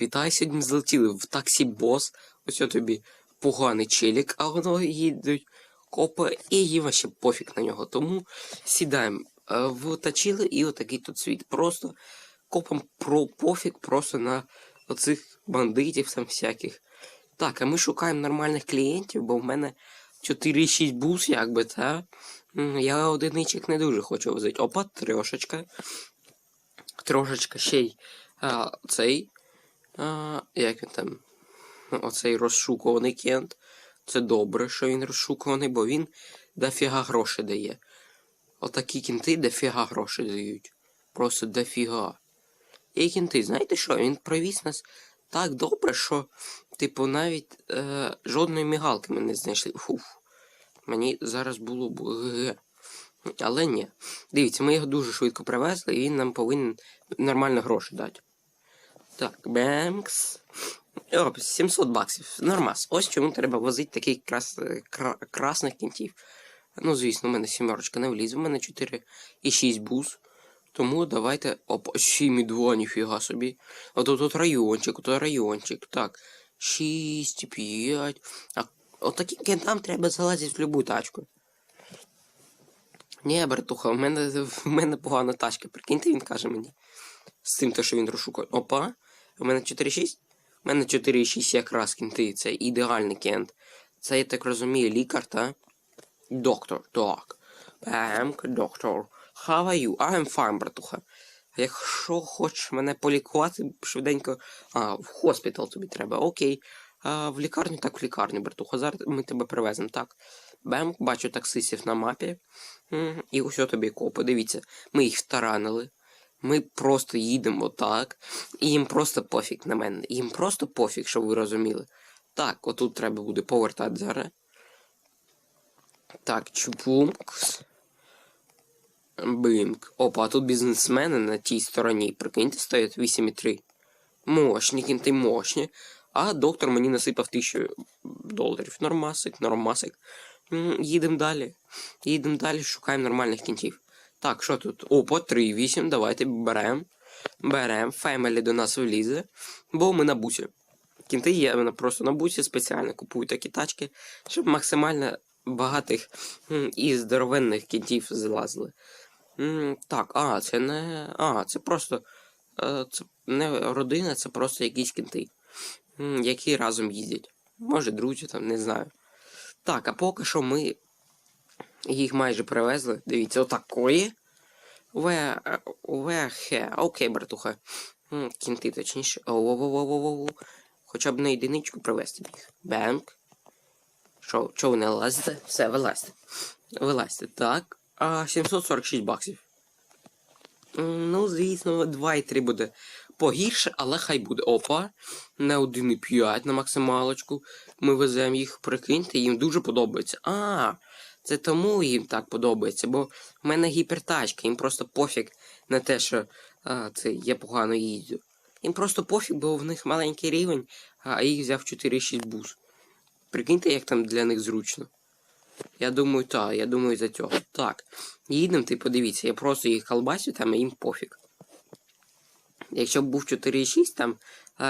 Вітаю, сьогодні злетіли в таксі бос. Ось тобі поганий челік, а воно їдуть копи, і їм вообще пофіг на нього. Тому сідаємо е, в тачіли і отакий тут світ. Просто копам про пофіг просто на оцих бандитів там всяких. Так, а ми шукаємо нормальних клієнтів, бо в мене 4-6 бус, якби, та я одиничок не дуже хочу возити. Опа, трошечка. Трошечка ще й а, цей. А, як він там? Оцей розшукуваний кент. Це добре, що він розшукуваний, бо він дофіга грошей дає. Отакі кінти дофіга грошей дають. Просто дофіга. І кінти, знаєте що? Він провіз нас так добре, що, типу, навіть е, жодної мігалки ми не знайшли. Фуф. Мені зараз було б. Але ні. Дивіться, ми його дуже швидко привезли, і він нам повинен нормально гроші дати. Так, Бенкс. О, 700 баксів. Нормас. Ось чому треба возити таких крас... кра... красних кінтів. Ну, звісно, у мене сімерочка не влізе, у мене 4,6 бус. Тому давайте. Опа, 7,2, ніфіга собі. А тут тут райончик, тут райончик. Так. 6,5. А от таким кентам треба залазити в любу тачку. Ні, братуха, в мене, в мене погана тачка. Прикиньте, він каже мені. З тим, те, що він розшукує. Опа. У мене 4,6? У мене 4,6 якраз кінти. Це ідеальний кент. Це, я так розумію, лікар, та? Доктор, так. Бемк, доктор. How are you? I'm fine, братуха. Якщо хочеш мене полікувати швиденько. А, в хоспітал тобі треба, окей. А, в лікарню, так в лікарню, братуха. Зараз ми тебе привеземо, так. Бем, бачу таксистів на мапі. І ось тобі копи. Дивіться, ми їх втаранили. Ми просто їдемо так. І їм просто пофіг на мене. Їм просто пофіг, щоб ви розуміли. Так, отут треба буде повертати зараз. Так, чупункс. Бимк. Опа, а тут бізнесмени на тій стороні. Прикиньте, стоять 8,3. Мощні, кінти мощні. А доктор мені насипав 1000 доларів. Нормасик, нормасик. Їдемо далі. Їдемо далі, шукаємо нормальних кінтів. Так, що тут? Опа, 3,8. Давайте беремо. Беремо. Фемелі до нас влізе. Бо ми на бусі. Кінти є просто на бусі спеціально купують такі тачки, щоб максимально багатих і здоровенних кінтів залазили. Так, а, це не. А, це просто. е, Це не родина, це просто якісь кінти, які разом їздять. Може, друзі, там, не знаю. Так, а поки що ми їх майже привезли. Дивіться, отакої. Ве. Вехе. Окей, братуха. Кінти, точніше. Оу-оу-оу-оу-оу. Хоча б на єдиничку привезти їх. Бенк. Що, що ви не лазите? Все, вилазьте. Вилазьте. Так. А 746 баксів. Ну, звісно, 2,3 буде погірше, але хай буде. Опа. На 1,5 на максималочку. Ми веземо їх, прикиньте, їм дуже подобається. А, це тому їм так подобається, бо в мене гіпертачка, їм просто пофіг на те, що а, це я погано їздю. Їм просто пофіг, бо в них маленький рівень, а їх взяв 4,6 бус. Прикиньте, як там для них зручно. Я думаю, так, я думаю за цього. Так. Їдемо, ти подивіться, я просто їх колбасю, там і їм пофіг. Якщо б був 4,6 там,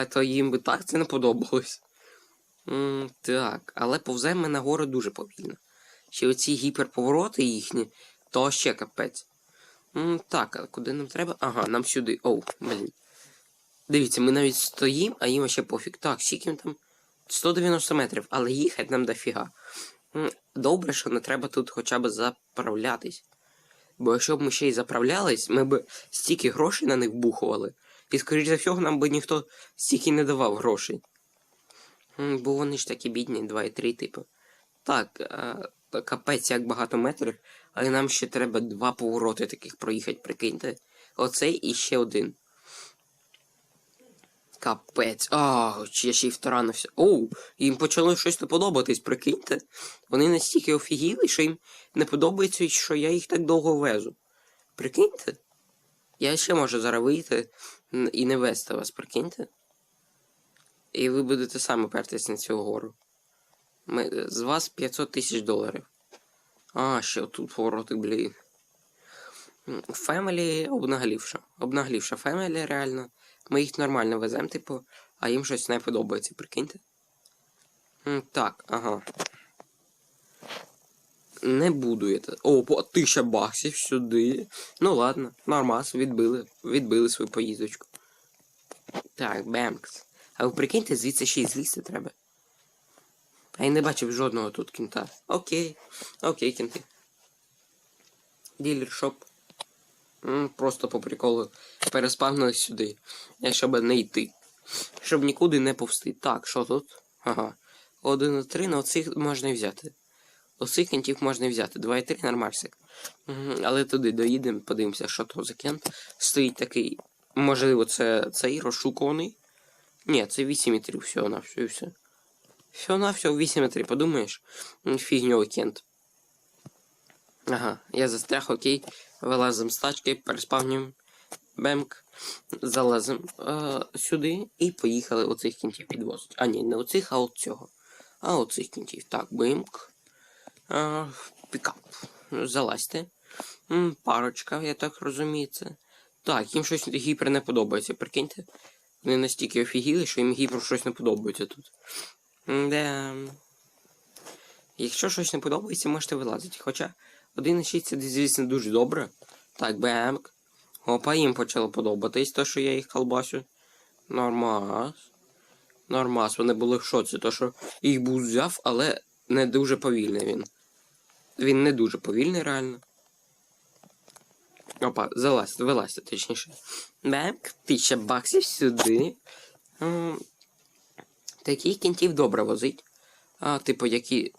то їм би так це не подобалось. М, так, але повземо ми нагору дуже повільно. Ще оці гіперповороти їхні, то ще капець. М, так, а куди нам треба? Ага, нам сюди. Оу, блін. Дивіться, ми навіть стоїмо, а їм ще пофіг. Так, скільки там 190 метрів, але їхати нам дофіга. Добре, що не треба тут хоча б заправлятись. Бо якщо б ми ще й заправлялись, ми б стільки грошей на них бухували. І, скоріш за всього, нам би ніхто стільки не давав грошей. Бо вони ж такі бідні, 2,3, типу. Так, а, та капець як багато метрів, але нам ще треба два повороти таких проїхати, прикиньте. Оцей і ще один. Капець. А, я ще й втаранився. Оу, їм почало щось не подобатись, прикиньте. Вони настільки офігіли, що їм не подобається, що я їх так довго везу. Прикиньте? Я ще можу зараз вийти і не вести вас, прикиньте. І ви будете самі пертись на цю гору. Ми, з вас 500 тисяч доларів. А, ще тут поворотик, блін. Фемелі обнаглівша. Обнаглівша фемелі, реально. Ми їх нормально веземо, типу. а їм щось не подобається, прикиньте. Так, ага. Не буду я. те- О, по 1000 баксів сюди. Ну ладно, нормас, відбили, відбили свою поїздочку. Так, Бемкс. А ви прикиньте, звідси ще й злізти треба. А я не бачив жодного тут кінта. Окей. Окей, кінти. Ділер шоп. Просто по приколу переспавнили сюди. Я щоб не йти. Щоб нікуди не повсти. Так, що тут? Ага. Один і три, ну оцих можна взяти. Оцих кінтів можна взяти. Два і три нормальсик. Але туди доїдемо, подивимося, що то за кент. Стоїть такий. Можливо, це цей розшукуваний. Ні, це 8 метрів всього на все і все. Всього на всього 8 метрів, подумаєш? М, Фігньовий кент. Ага, я застряг, окей. Вилазим з тачки, переспавнюємо. Бемк. Залазим е, сюди і поїхали оцих кінтів підвозити. А ні, не оцих, а от цього. А оцих кінтів. Так, бимк. Е, пікап. Залазьте. М, парочка, я так розумію це. Так, їм щось гіпер не подобається, прикиньте. Вони настільки офігіли, що їм гіпер щось не подобається тут. Де. Якщо щось не подобається, можете вилазити. Хоча 1.6 це, звісно, дуже добре. Так, бемк. Опа, їм почало подобатись то, що я їх колбасю. Нормас. Нормас, вони були в шоці, то що їх був взяв, але не дуже повільний він. Він не дуже повільний, реально. Опа, залазьте, вилазьте, точніше. Бемк, тисяча баксів сюди. Таких кінтів добре возить. А, типу, які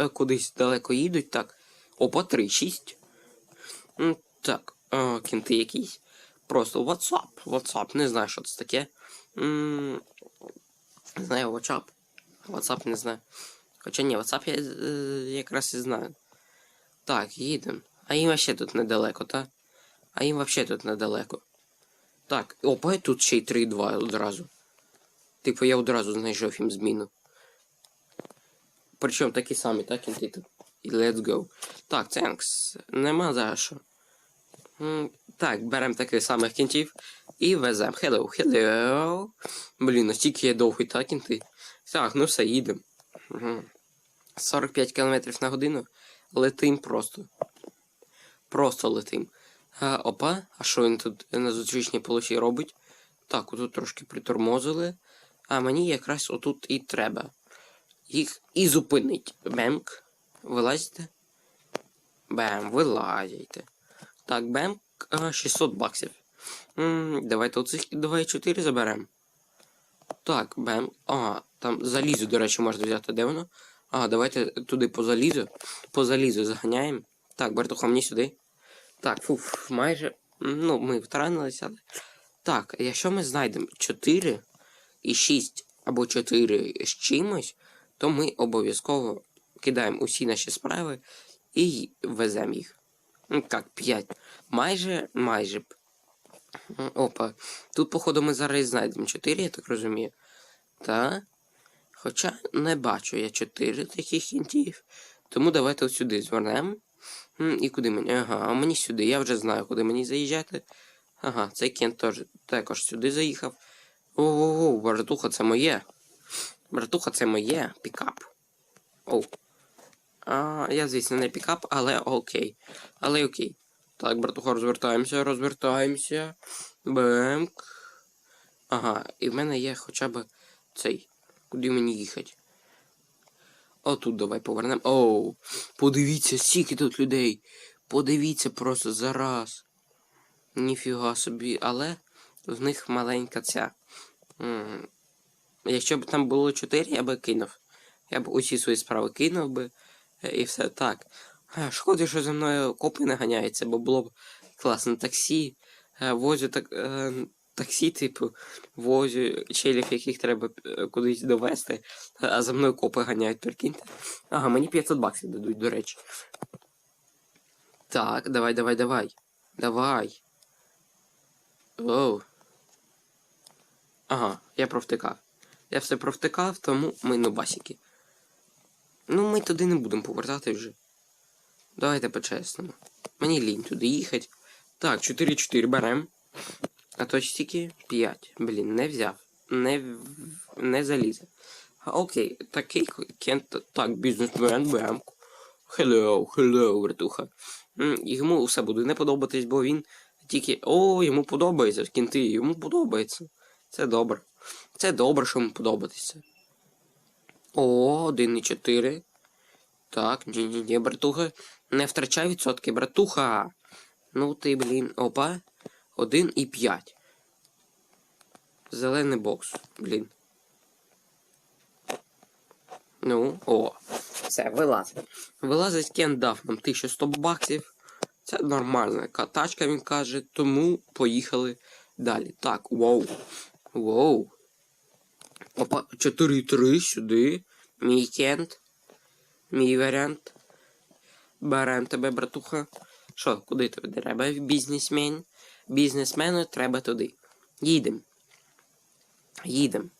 е, кудись далеко їдуть, так. Опа, 3-6. Так, а, кінти якісь. Просто WhatsApp. WhatsApp, не знаю, що це таке. М, знаю, WhatsApp. WhatsApp не знаю. Хоча ні, WhatsApp я е, якраз і знаю. Так, їдемо. А їм вообще тут недалеко, та? А їм вообще тут недалеко. Так, опа, тут ще й 3-2 одразу. Типу, я одразу знайшов їм зміну. Причому такі самі, так, кінти. І let's go. Так, thanks. Нема за що. Так, беремо таких самих кінтів і веземо. Hello, hello. Блін, настільки я довгий, так, кінти. Так, ну все, їдемо. 45 км на годину. Летим просто. Просто летим. А, опа, а що він тут на зустрічній полосі робить? Так, отут трошки притормозили. А мені якраз отут і треба. Їх і зупинить. Бемк. Вилазите? Бем, вилазите. Так, бемк, 600 баксів. м давайте оцих давай 4 заберемо. Так, бем. Ага, там залізо, до речі, можна взяти. Де воно? Ага, давайте туди по залізу. По залізу заганяємо. Так, Бертуха, мені сюди. Так, фуф, майже. Ну, ми втаранилися, але. Так, якщо ми знайдемо 4 і 6 або 4 з чимось, то ми обов'язково кидаємо усі наші справи і веземо їх. Ну, Так, 5. Майже, майже. Опа. Тут, походу, ми зараз знайдемо 4, я так розумію. Та. Хоча не бачу я 4 таких кінтів. Тому давайте от сюди звернемо. І куди мені? Ага, а мені сюди. Я вже знаю, куди мені заїжджати. Ага, цей кент також сюди заїхав. Ого, братуха, це моє. Братуха, це моє пікап. Оу. А, я, звісно, не пікап, але окей. Але окей. Так, братуха, розвертаємося, розвертаємося. Бемк. Ага, і в мене є хоча б цей. Куди мені їхати? Отут давай повернемо. Оу, подивіться, скільки тут людей. Подивіться просто зараз. Ніфіга собі, але в них маленька ця. Якщо б там було 4, я би кинув. Я б усі свої справи кинув би. е, І все так. Е, Шкода, що за мною копи не ганяються, бо було б класно таксі. Е, Возю так, таксі, типу, возю челів, яких треба кудись довести, а за мною копи ганяють, прикиньте. Ага, мені 500 баксів дадуть, до речі. Так, давай, давай, давай. Давай. Оу. Ага, я провтикав. Я все провтикав, тому ми нубасики. Ну, ми туди не будемо повертати вже. Давайте по-чесному. Мені лінь туди їхати. Так, 4-4 берем. А то ж 5. Блін, не взяв. не, не залізе. Окей, такий кент, так, бізнесмен, бем. Hello, hello, братуха. Йому все буде не подобатись, бо він тільки. О, йому подобається, кінти, йому подобається. Це добре. Це добре, що йому подобається. О, 1,4. Так, ні-ні-ні, братуха. Не втрачай відсотки, братуха. Ну ти, блін, опа. 1,5. Зелений бокс, блін. Ну, о. Все, вилазить. Вилазить Кен дав нам 1100 баксів. Це нормальна катачка, він каже, тому поїхали далі. Так, воу. Воу. Опа, 4-3 сюди. Мій кент. Мій варіант. Берем тебе, братуха. Що, куди тобі треба, бізнесмен? Бізнесмену треба туди. Їдем. Їдем.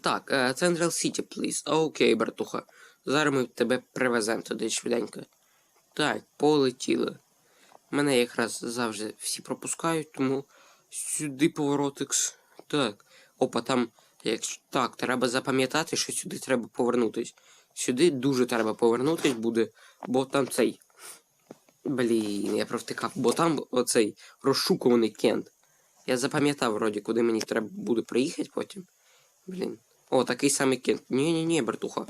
Так, Central City, please. Окей, братуха. Зараз ми тебе привеземо туди швиденько. Так, полетіли. Мене якраз завжди всі пропускають, тому сюди поворотикс. Так. Опа, там. Якщо так, треба запам'ятати, що сюди треба повернутись. Сюди дуже треба повернутись буде, бо там цей. Блін, я провтикав, бо там оцей розшукуваний кент. Я запам'ятав вроді, куди мені треба буде приїхати потім. Блін. О, такий самий кент. Ні-ні-ні, братуха.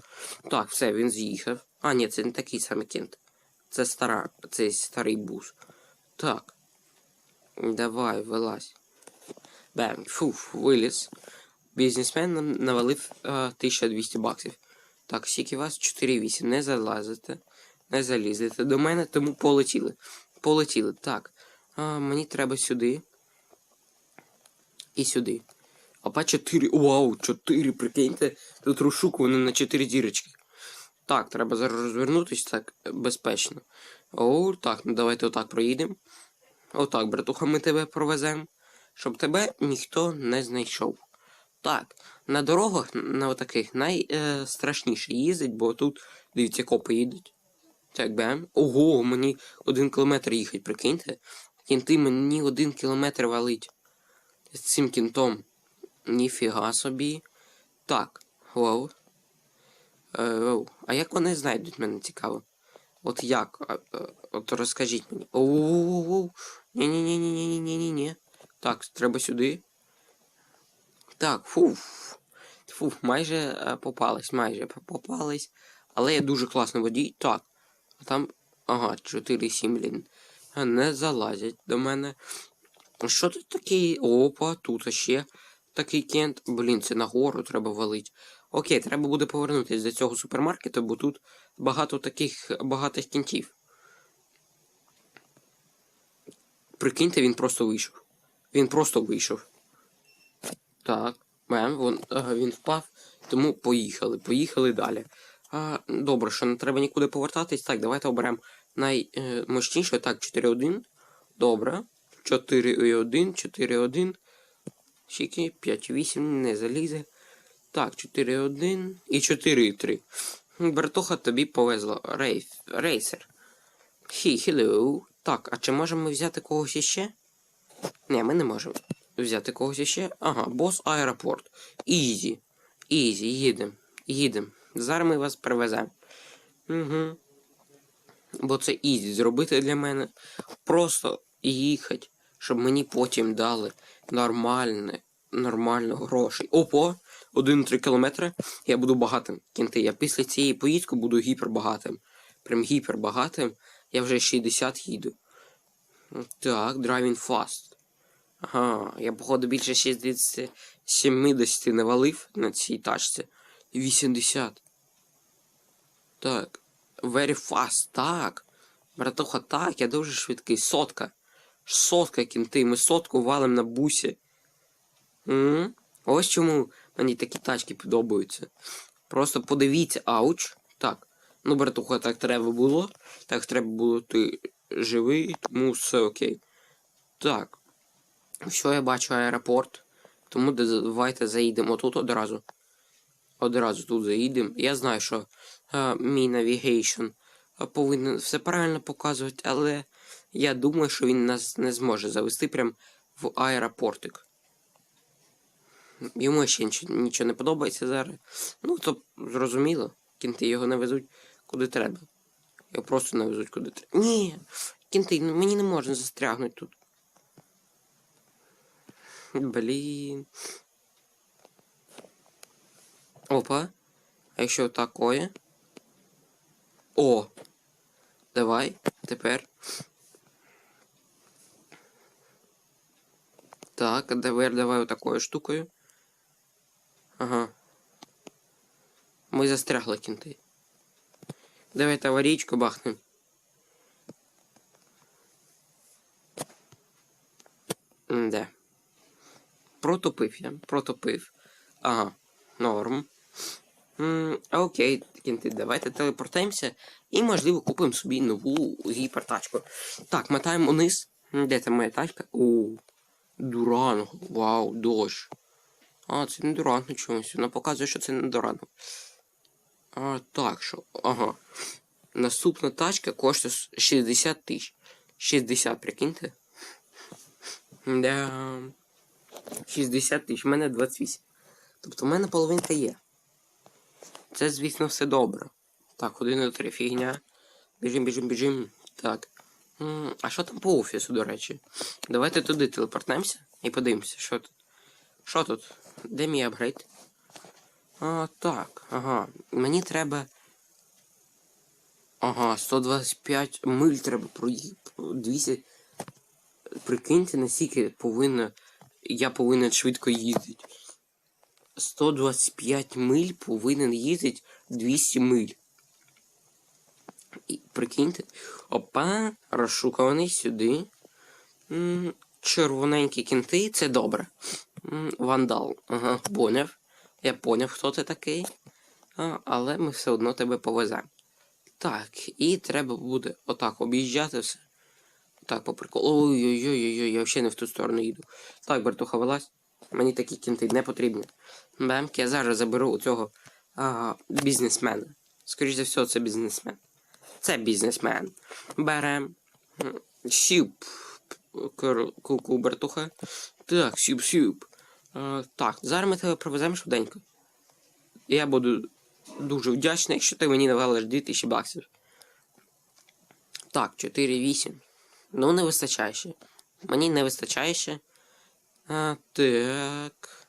Так, все, він з'їхав. А, ні, це не такий самий кент. Це стара, це старий бус. Так. Давай, вилазь. Бем, фуф, виліз. Бізнесмен навалив е, 1200 баксів. Так, скільки вас 4,8. Не залазите. Не залізете до мене, тому полетіли. Полетіли. Так. А, мені треба сюди. І сюди. Опа 4. Вау, 4, прикиньте. Тут розшукувані на 4 дірочки. Так, треба зараз розвернутись так безпечно. О, так, ну давайте отак проїдемо. Отак, братуха, ми тебе провеземо. Щоб тебе ніхто не знайшов. Так, на дорогах на отаких найстрашніше їздить, бо тут, дивіться, копи їдуть. Так, бем. Ого, мені один кілометр їхать, прикиньте. Кінти мені один кілометр валить. З цим кінтом. Ніфіга собі. Так, вау. Е. А як вони знайдуть мене цікаво? От як? Е, От розкажіть мені. Оу. Ні-ні-ні-ні-ні-ні-ні-ні. Так, треба сюди. Так, фуф. Фуф, майже е, попались, майже попались. Але я дуже класний водій. Так. А там. Ага, 4-7, блін. Не залазять до мене. Що тут такий? Опа, тут ще такий кент. Блін, це нагору треба валить. Окей, треба буде повернутися до цього супермаркету, бо тут багато таких багатих кінтів. Прикиньте, він просто вийшов. Він просто вийшов. Так, мем, ага, він впав, тому поїхали. Поїхали далі. А, добре, що не треба нікуди повертатись. Так, давайте оберемо наймощніше. Так, 4-1. Добре. 4-1, 4-1. Скільки? 5-8, не залізе. Так, 4-1 і 4-3. Братуха, тобі повезло. Рейф, рейсер. Хі, хілоу. Так, а чи можемо взяти когось іще? Ні, ми не можемо взяти когось іще. Ага, бос аеропорт. Ізі. Ізі, їдемо. Їдемо. Зараз ми вас привеземо. Угу. Бо це ізі зробити для мене. Просто їхати, щоб мені потім дали нормальне, нормально грошей. Опо! 1-3 кілометри. Я буду багатим. Кінти, я після цієї поїздки буду гіпербагатим. Прям гіпербагатим. Я вже 60 їду. Так, driving fast. Ага, я походу більше 60 70 навалив на цій тачці. 80. Так. Very fast, так. Братуха, так, я дуже швидкий. Сотка. Сотка кінти. Ми сотку валим на бусі. М? Ось чому мені такі тачки подобаються. Просто подивіться, ауч. Так. Ну, братуха, так треба було. Так треба було ти живий, тому все окей. Так. Що я бачу аеропорт. Тому давайте заїдемо тут одразу. Одразу тут заїдемо. Я знаю, що а, мій навігейшн повинен все правильно показувати, але я думаю, що він нас не зможе завести прям в аеропортик. Йому ще нічого, нічого не подобається зараз. Ну, то зрозуміло, кінти його не везуть куди треба. Його просто не везуть куди треба. Ні, кінти, ну мені не можна застрягнути тут. Блін. Опа. А якщо такое? О! Давай, тепер. Так, тепер давай отакою штукою. Ага. Ми застрягли кінти. Давайте аварійку бахнем. Де? Протопив я, протопив. Ага, норм. Окей, кінти, давайте телепортуємося і, можливо, купимо собі нову гіпертачку. Так, мотаємо вниз. Де там моя тачка? О, Дуранго. Вау, дощ. А, це не Дуранго чомусь. Вона показує, що це не Дуранго. А, так, що. Ага. Наступна тачка коштує 60 тисяч. 60, прикиньте. Да. 60 тисяч, в мене 28. Тобто в мене половинка є. Це, звісно, все добре. Так, 1 до 3 фігня. Біжим, біжим, біжим. Так. А що там по офісу, до речі? Давайте туди телепортнемося і подивимося, що тут. Що тут? Де мій апгрейд? А, так, ага. Мені треба. Ага, 125 миль треба проїхати. 200. Прикиньте, наскільки повинна. Я повинен швидко їздити. 125 миль повинен їздити 200 миль. І прикиньте. Опа, розшукуваний сюди. Червоненькі кінти, це добре. Вандал. Ага, поняв. Я поняв, хто ти такий. А, але ми все одно тебе повеземо. Так, і треба буде отак об'їжджати все. Так, по приколу. Ой-ой-ой, я взагалі не в ту сторону їду. Так, братуха, вилазь. Мені такі кінти не потрібні. Бемки, я зараз заберу у цього а, бізнесмена. Скоріше за все, це бізнесмен. Це бізнесмен. Берем. Кер- Куку, братуха. Так, сюп-сюп. А, так, зараз ми тебе провеземо швиденько. Я буду дуже вдячний, якщо ти мені навалиш 2000 баксів. Так, 4-8. Ну, не вистачає ще. Мені не вистачає ще. А, так.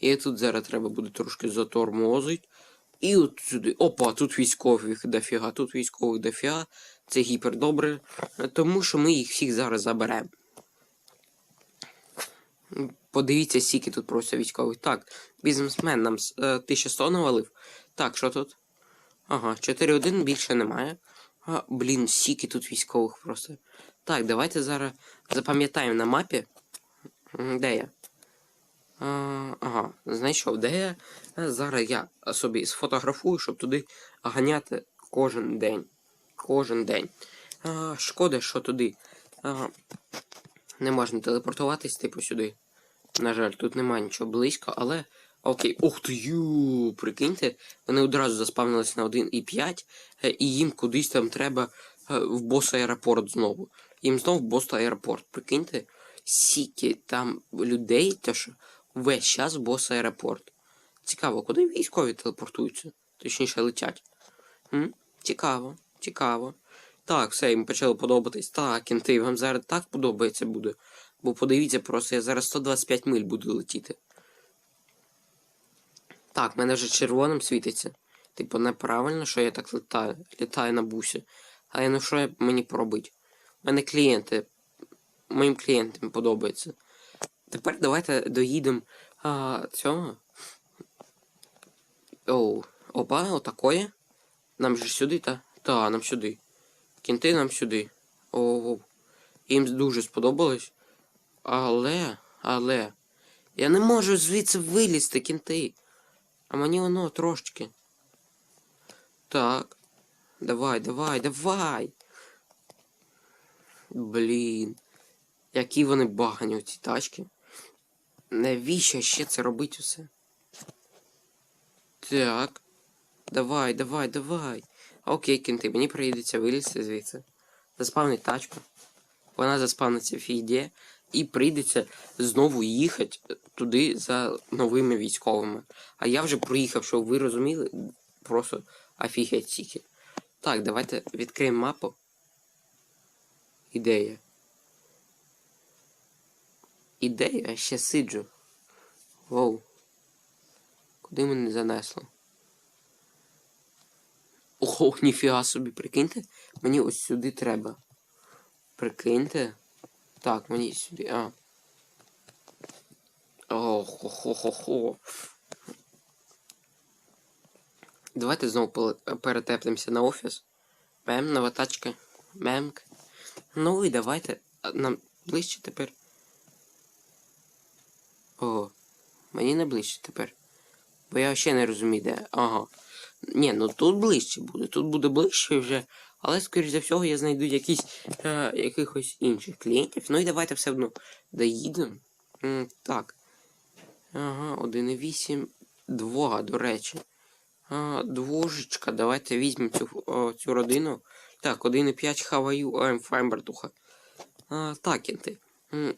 І тут зараз треба буде трошки затормозить. І от сюди. Опа, тут військових дофіга, тут військових дофіга. Це гіпер добре. Тому що ми їх всіх зараз заберемо. Подивіться, скільки тут просто військових. Так, бізнесмен нам е, 1100 навалив. Так, що тут? Ага, 4-1 більше немає. А, блін, скільки тут військових просто. Так, давайте зараз запам'ятаємо на мапі. Де я? А, ага, знайшов, де я. Е, Зараз я собі сфотографую, щоб туди ганяти кожен день. Кожен день. А, шкода, що туди. А, не можна телепортуватись, типу, сюди. На жаль, тут немає нічого близько, але. Окей, ух ти ю, прикиньте, вони одразу заспавнилися на 1,5, е, і їм кудись там треба е, в бос аеропорт знову. Їм знов в аеропорт. Прикиньте, скільки там людей, то що весь час бос аеропорт. Цікаво, куди військові телепортуються? Точніше летять. М? Цікаво, цікаво. Так, все, їм почало подобатись. Так, кінти, вам зараз так подобається буде. Бо подивіться просто, я зараз 125 миль буду летіти. Так, мене вже червоним світиться. Типу, неправильно, що я так літаю, літаю на бусі. Але ну що мені поробити? Мене клієнти. Моїм клієнтам подобається. Тепер давайте доїдемо цього. Оу. Опа, отакої. Нам же сюди, та? Та, нам сюди. Кінти нам сюди. Оу. Їм дуже сподобалось. Але, але. Я не можу звідси вилізти, кінти. А мені воно трошечки. Так. Давай, давай, давай. Блін. Які вони багані ці тачки. Навіщо ще це робить усе? Так. Давай, давай, давай. Окей, кінти, мені прийдеться вилізти звідси. Заспавнить тачку. Вона заспавниться в фійді. і прийдеться знову їхати туди за новими військовими. А я вже проїхав, щоб ви розуміли, просто офігеть тільки. Так, давайте відкриємо мапу. Ідея. Ідея, ще сиджу. Воу. Куди мене занесло? Ого, ніфіга собі, прикиньте. Мені ось сюди треба. Прикиньте. Так, мені сюди. А. Ох, хо хо хо Давайте знову перетеплимося на офіс. Мем, нова тачка. Мемк. Ну і давайте. Нам ближче тепер. О, мені не ближче тепер. Бо я ще не розумію, де. Ага. Ні, ну тут ближче буде. Тут буде ближче вже. Але, скоріш за всього, я знайду якісь е, якихось інших клієнтів. Ну і давайте все одно доїдемо. Так. Ага, 1,8. Два, до речі. А, двожечка. Давайте візьмемо цю, цю родину. Так, 1,5 how are you? I'm так, кінти.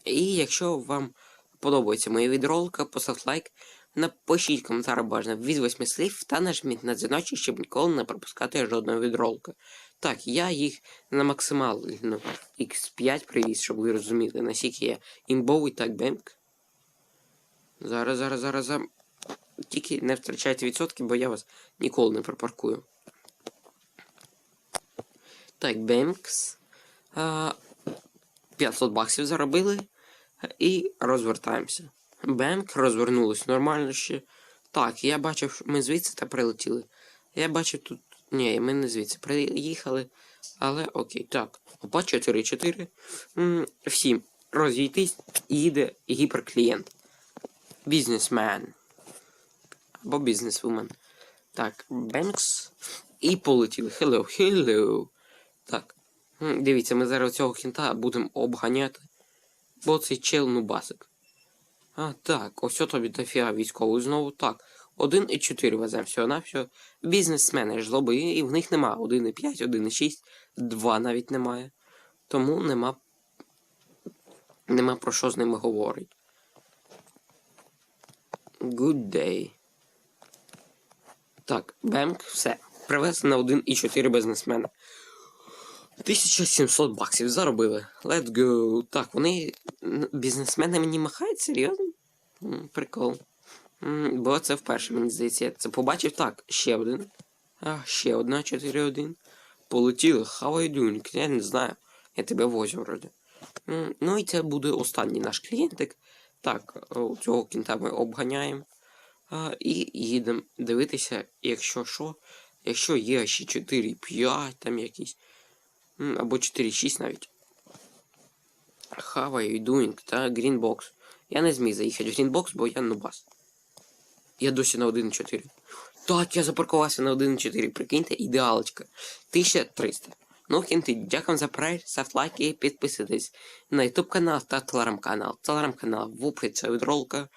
І якщо вам подобається моя відролика, поставте лайк, напишіть коментар бажано від 8 слів та нажміть на дзвіночок, щоб ніколи не пропускати жодного відролика. Так, я їх на максимальну X5 привіз, щоб ви розуміли, наскільки я імбовий так бемк. Зараз, зараз, зараз, зараз. Тільки не втрачайте відсотки, бо я вас ніколи не припаркую. Так, Бемкс. 500 баксів заробили. І розвертаємося. Бемк розвернулось нормально ще. Так, я бачив, ми звідси та прилетіли. Я бачив тут. Ні, ми не звідси приїхали. Але окей, так. Опа 4-4. М, Всім розійтись, їде гіперклієнт. Бізнесмен. Або бізнесвумен. Так, Бенкс. І полетіли. Hello, hello. Так. Дивіться, ми зараз цього хінта будемо обганяти. Бо цей чел нубасик. А, так, ось тобі дофіга військовий знову так. 1,4 везе всього на все. Бізнесмени жлоби, і в них нема 1,5, 1,6, 2 навіть немає. Тому нема. Нема про що з ними говорити. Good day. Так, Бемк, все. Привез на 1,4 бізнесмена. 1700 баксів заробили. Let's go. Так, вони бізнесмени мені махають, серйозно? Прикол. Бо це вперше, мені здається, я це побачив. Так, ще один. А, ще одна 4-1. Полетіли. Doing? Я не знаю. Я тебе возю вроді. Ну і це буде останній наш клієнтик. Так, цього кінта ми обганяємо. А, і їдемо дивитися, якщо що, якщо є ще 4-5 там якісь. Або 4-6 навіть. How are you doing? Та Greenbox. Я не зміг заїхати в Greenbox, бо я нубас. Я досі на 1.4. Так, я запаркувався на 1.4. Прикиньте, ідеалочка. 1300. Ну, кінти, дякую за перегляд, ставте лайки і підписуйтесь на YouTube канал та телеграм-канал. Телеграм-канал в описі від ролика.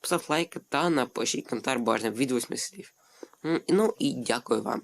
Поставте лайк та напишіть коментар бажано від 8 слів. Ну і дякую вам.